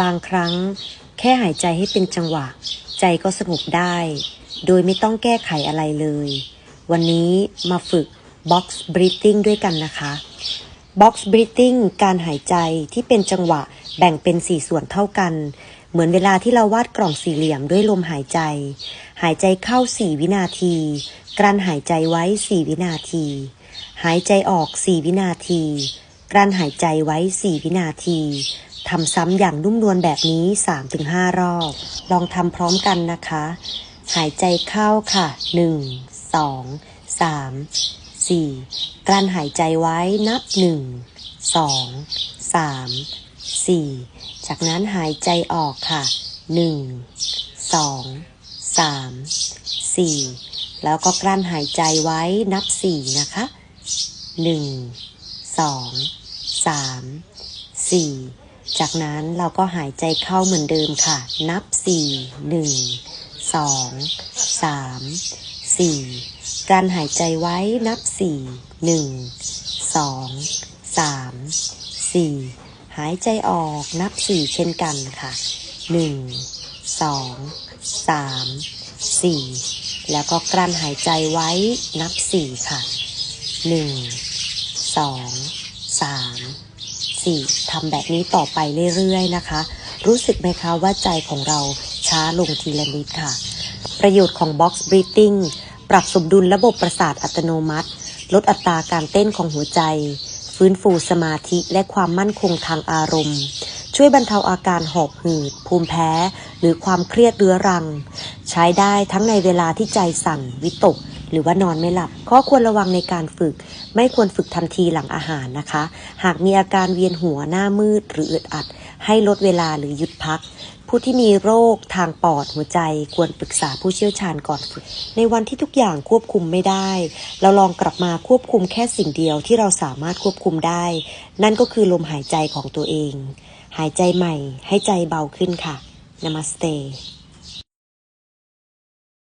บางครั้งแค่หายใจให้เป็นจังหวะ ใจก็สงบได้ โดยไม่ต้องแก้ไขอะไรเลย วันนี้มาฝึก box breathing ด้วยกันนะคะ box breathing การหายใจที่เป็นจังหวะแบ่งเป็น4ส่วนเท่ากัน เหมือนเวลาที่เราวาดกล่องสี่เหลี่ยมด้วยลมหายใจ หายใจเข้า4วินาที กลั้นหายใจไว้4วินาที หายใจออก4วินาที กลั้นหายใจไว้4วินาที ทำซ้ำอย่างนุ่มนวลแบบนี้ 3-5 รอบ ลองทำพร้อมกันนะคะ หายใจเข้าค่ะ 1 2 3 4 กลั้นหายใจไว้นับ 1 2 3 4 จากนั้นหายใจออกค่ะ 1 2 3 4 แล้วก็กลั้นหายใจไว้นับ 4 นะคะ 1 2 3 4 จากนั้นเราก็หายใจเข้าเหมือนเดิมค่ะ นับ 4 1 2 3 4 การหายใจไว้นับ 4 1 2 3 4 หายใจออกนับ 4 เช่นกันค่ะ 1 2 3 4 แล้วก็กลั้นหายใจไว้นับ 4 ค่ะ 1 2 3 4ทำแบบนี้ต่อไปเรื่อยๆนะคะ รู้สึกไหมคะว่าใจของเราช้าลงทีละนิดค่ะ ประโยชน์ของ Box Breathing ปรับสมดุลระบบประสาทอัตโนมัติ ลดอัตราการเต้นของหัวใจ ฟื้นฟูสมาธิและความมั่นคงทางอารมณ์ ช่วยบรรเทาอาการหอบหืด ภูมิแพ้ หรือความเครียดเรื้อรัง ใช้ได้ทั้งในเวลาที่ใจสั่นวิตก หรือว่านอนไม่หลับ ข้อควรระวังในการฝึก ไม่ควรฝึกทันทีหลังอาหารนะคะ หากมีอาการเวียนหัวหน้ามืดหรืออึดอัด ให้ลดเวลาหรือหยุดพัก ผู้ที่มีโรคทางปอดหัวใจ ควรปรึกษาผู้เชี่ยวชาญก่อนฝึก ในวันที่ทุกอย่างควบคุมไม่ได้ เราลองกลับมาควบคุมแค่สิ่งเดียวที่เราสามารถควบคุมได้ นั่นก็คือลมหายใจของตัวเอง หายใจใหม่ให้ใจเบาขึ้นค่ะ Namaste